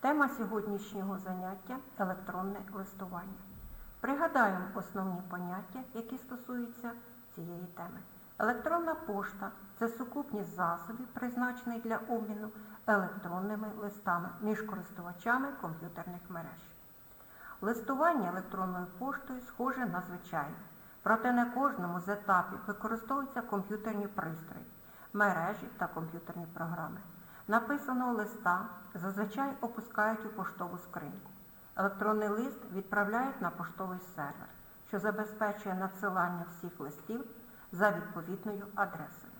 Тема сьогоднішнього заняття електронне листування. Пригадаємо основні поняття, які стосуються цієї теми. Електронна пошта це сукупність засобів, призначених для обміну електронними листами між користувачами комп'ютерних мереж. Листування електронною поштою схоже на звичайне, проте на кожному з етапів використовуються комп'ютерні пристрої, мережі та комп'ютерні програми. Написаного листа зазвичай опускають у поштову скриньку. Електронний лист відправляють на поштовий сервер, що забезпечує надсилання всіх листів за відповідною адресою.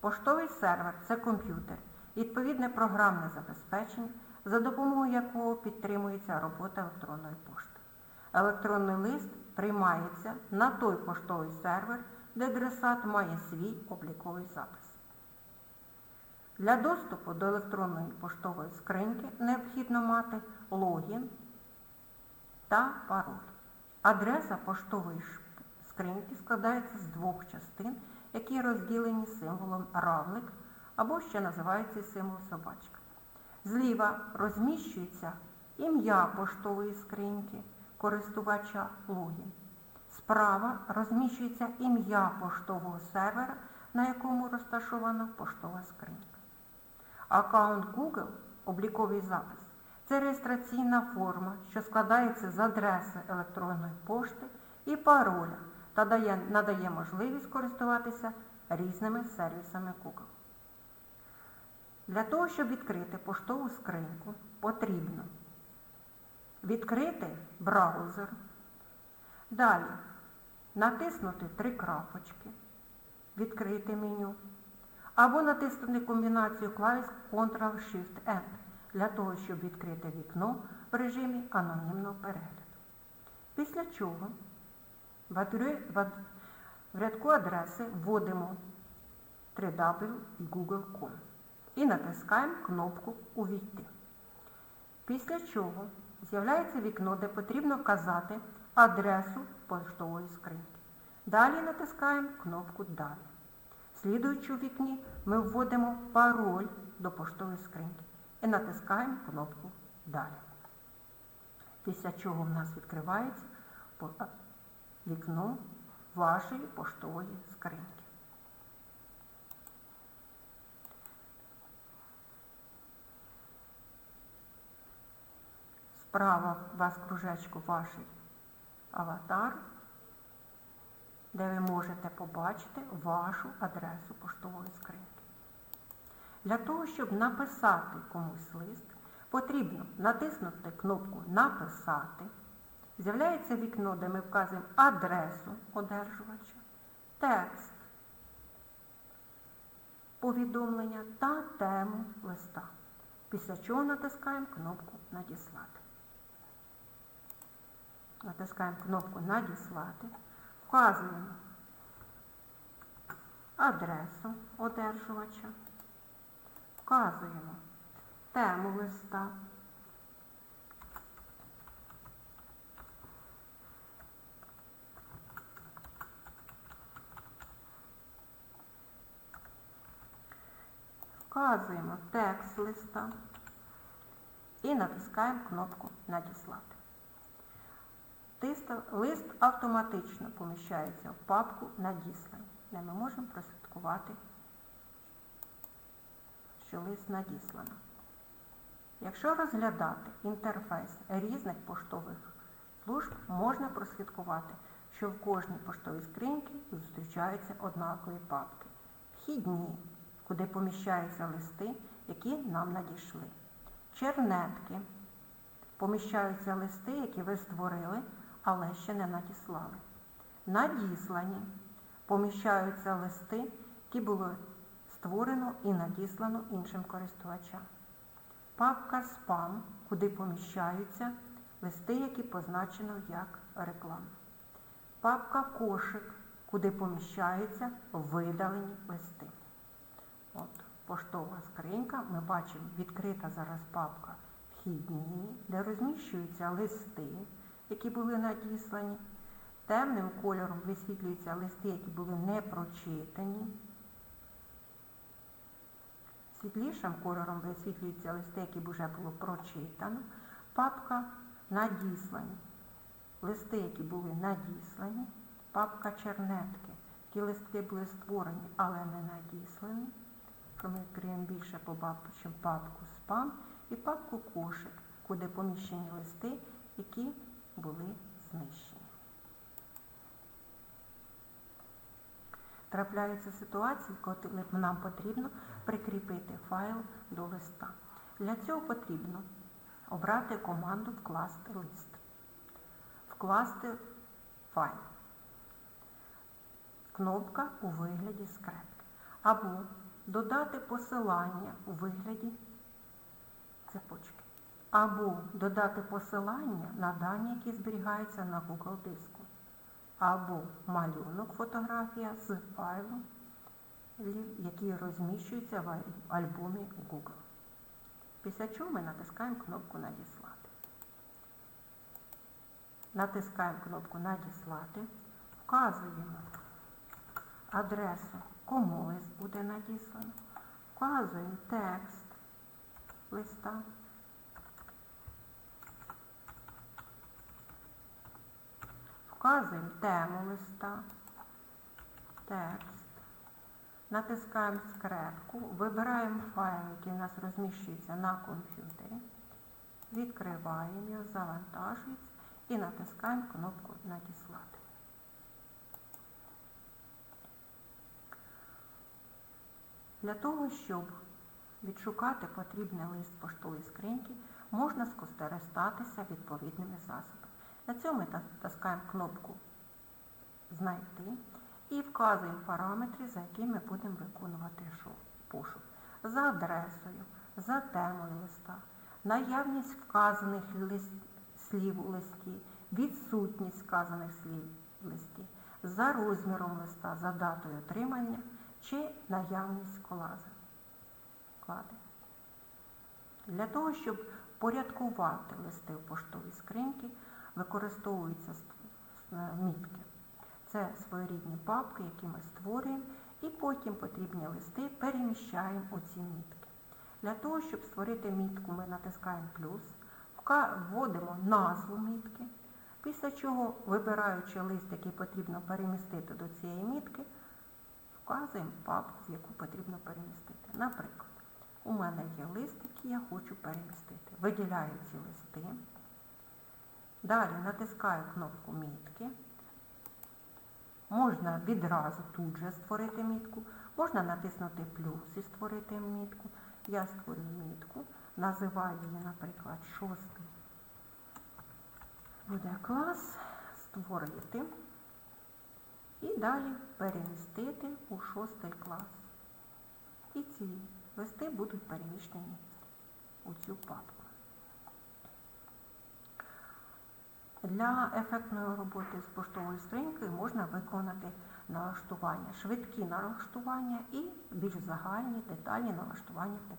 Поштовий сервер це комп'ютер, відповідне програмне забезпечення, за допомогою якого підтримується робота електронної пошти. Електронний лист приймається на той поштовий сервер, де адресат має свій обліковий запис. Для доступу до електронної поштової скриньки необхідно мати логін та пароль. Адреса поштової скриньки складається з двох частин, які розділені символом равлик або ще називається символ собачка. Зліва розміщується ім'я поштової скриньки користувача логін. Справа розміщується ім'я поштового сервера, на якому розташована поштова скринька. Аккаунт Google обліковий запис це реєстраційна форма, що складається з адреси електронної пошти і пароля та дає, надає можливість користуватися різними сервісами Google. Для того, щоб відкрити поштову скриньку, потрібно відкрити браузер, далі натиснути три крапочки, відкрити меню, або натиснути комбінацію клавіш Ctrl-Shift-N для того, щоб відкрити вікно в режимі анонімного перегляду. Після чого в рядку адреси вводимо www.google.com і натискаємо кнопку Увійти. Після чого з'являється вікно, де потрібно вказати адресу поштової скриньки. Далі натискаємо кнопку Далі. Слідуючи у вікні, ми вводимо пароль до поштової скриньки і натискаємо кнопку Далі. Після чого в нас відкривається вікно вашої поштової скриньки. Справа у вас кружечку ваш аватар, де ви можете побачити вашу адресу поштової скриньки. Для того, щоб написати комусь лист, потрібно натиснути кнопку Написати. З'являється вікно, де ми вказуємо адресу одержувача, текст повідомлення та тему листа. Після чого натискаємо кнопку Надіслати. Натискаємо кнопку Надіслати, вказуємо адресу одержувача, вказуємо тему листа, вказуємо текст листа і натискаємо кнопку Надіслати. Лист автоматично поміщається в папку Надісланий, де ми можемо прослідкувати, що лист надіслано. Якщо розглядати інтерфейс різних поштових служб, можна прослідкувати, що в кожній поштовій скриньці зустрічаються однакові папки. Вхідні, куди поміщаються листи, які нам надійшли. Чернетки, поміщаються листи, які ви створили, але ще не надіслали. Надіслані поміщаються листи, які було створено і надіслано іншим користувачам. Папка спам, куди поміщаються листи, які позначено як реклама. Папка кошик, куди поміщаються видалені листи. От, поштова скринька, ми бачимо, відкрита зараз папка вхідні, де розміщуються листи, які були надіслані. Темним кольором висвітлюються листи, які були не прочитані. Світлішим кольором висвітлюються листи, які вже було прочитано. Папка надіслані. Листи, які були надіслані. Папка чернетки. Ті листки були створені, але не надіслані. Ми відкриємо більше, побачимо папку спам і папку кошик, куди поміщені листи, які були знищені. Трапляються ситуації, коли нам потрібно прикріпити файл до листа. Для цього потрібно обрати команду Вкласти лист, вкласти файл. Кнопка у вигляді скрепки. Або додати посилання у вигляді цепочки. Або додати посилання на дані, які зберігаються на Google диску. Або малюнок фотографія з файлом, який розміщується в альбомі Google. Після чого ми натискаємо кнопку Надіслати. Натискаємо кнопку Надіслати, вказуємо адресу, кому лист буде надіслано, вказуємо текст листа. Вказуємо тему листа, текст, натискаємо скрепку, вибираємо файл, який у нас розміщується на комп'ютері, відкриваємо його, завантажується і натискаємо кнопку Надіслати. Для того, щоб відшукати потрібний лист поштової скриньки, можна скористатися відповідними засобами. Для цього ми натискаємо кнопку Знайти і вказуємо параметри, за якими будемо виконувати пошук. За адресою, за темою листа, наявність вказаних лист, слів у листі, відсутність вказаних слів у листі, за розміром листа, за датою отримання чи наявність колази. Вклади. Для того, щоб порядкувати листи в поштовій скриньки, використовуються мітки. Це своєрідні папки, які ми створюємо, і потім потрібні листи переміщаємо у ці мітки. Для того, щоб створити мітку, ми натискаємо плюс, вводимо назву мітки, після чого, вибираючи лист, який потрібно перемістити до цієї мітки, вказуємо папку, в яку потрібно перемістити. Наприклад, у мене є лист, який я хочу перемістити. Виділяю ці листи. Далі натискаю кнопку мітки. Можна відразу тут же створити мітку, можна натиснути плюс і створити мітку. Я створюю мітку, називаю її, наприклад, шостий. Буде клас, створити і далі перемістити у шостий клас. І ці листи будуть переміщені у цю папку. Для ефектної роботи з поштовою скринькою можна виконати налаштування, швидкі налаштування і більш загальні, детальні налаштування по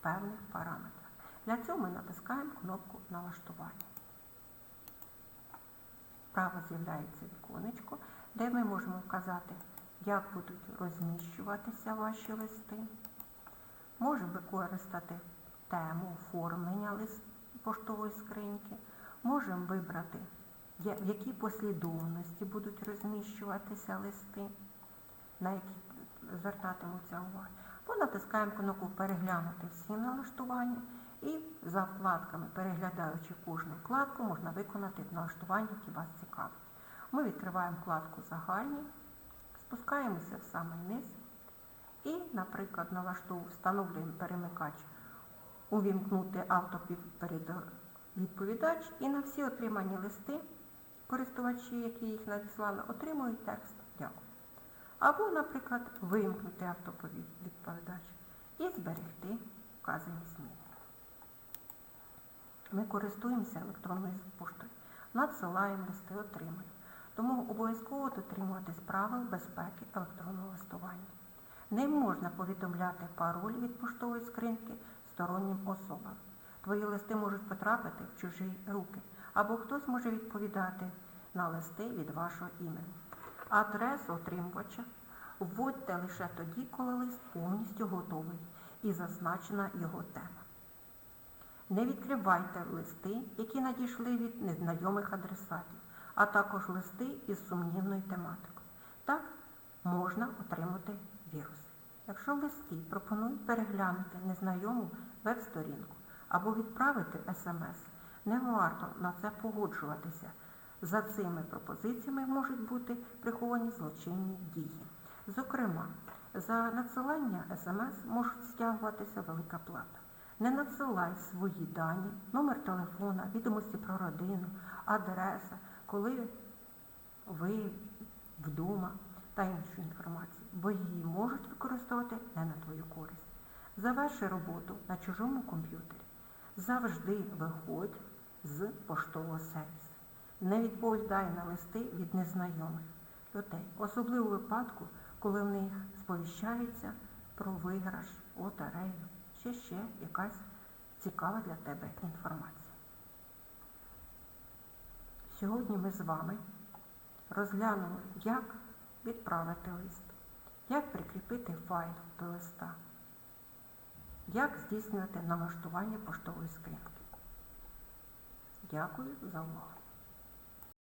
певних параметрах. Для цього ми натискаємо кнопку налаштування. Справа з'являється віконечко, де ми можемо вказати, як будуть розміщуватися ваші листи. Можемо використати тему оформлення лист поштової скриньки. Можемо вибрати, в якій послідовності будуть розміщуватися листи, на які звертатимуться увагу. Або натискаємо кнопку Переглянути всі налаштування і за вкладками, переглядаючи кожну вкладку, можна виконати налаштування, які вас цікавить. Ми відкриваємо вкладку Загальні, спускаємося в самий низ і, наприклад, встановлюємо перемикач Увімкнути автовідповідач і на всі отримані листи користувачі, які їх надіслали, отримують текст Дякую. Або, наприклад, вимкнути автовідповідач і зберегти вказані зміни. Ми користуємося електронною поштою, надсилаємо листи, отримуємо. Тому обов'язково дотримуватись правил безпеки електронного листування. Не можна повідомляти пароль від поштової скриньки стороннім особам. Твої листи можуть потрапити в чужі руки, або хтось може відповідати на листи від вашого імені. Адресу отримувача вводьте лише тоді, коли лист повністю готовий і зазначена його тема. Не відкривайте листи, які надійшли від незнайомих адресатів, а також листи із сумнівною тематикою. Так можна отримати вірус. Якщо в листі пропонують переглянути незнайому веб-сторінку або відправити смс, не варто на це погоджуватися. За цими пропозиціями можуть бути приховані злочинні дії. Зокрема, за надсилання смс можуть стягуватися велика плата. Не надсилай свої дані, номер телефона, відомості про родину, адреса, коли ви вдома та іншу інформацію, бо її можуть використовувати не на твою користь. Заверши роботу на чужому комп'ютері. Завжди виходь з поштового сервісу. Не відповідай на листи від незнайомих людей, особливо у випадку, коли в них сповіщається про виграш, лотерею, чи ще якась цікава для тебе інформація. Сьогодні ми з вами розглянули, як відправити лист, як прикріпити файл до листа, як здійснювати налаштування поштової скринки. Дякую за увагу.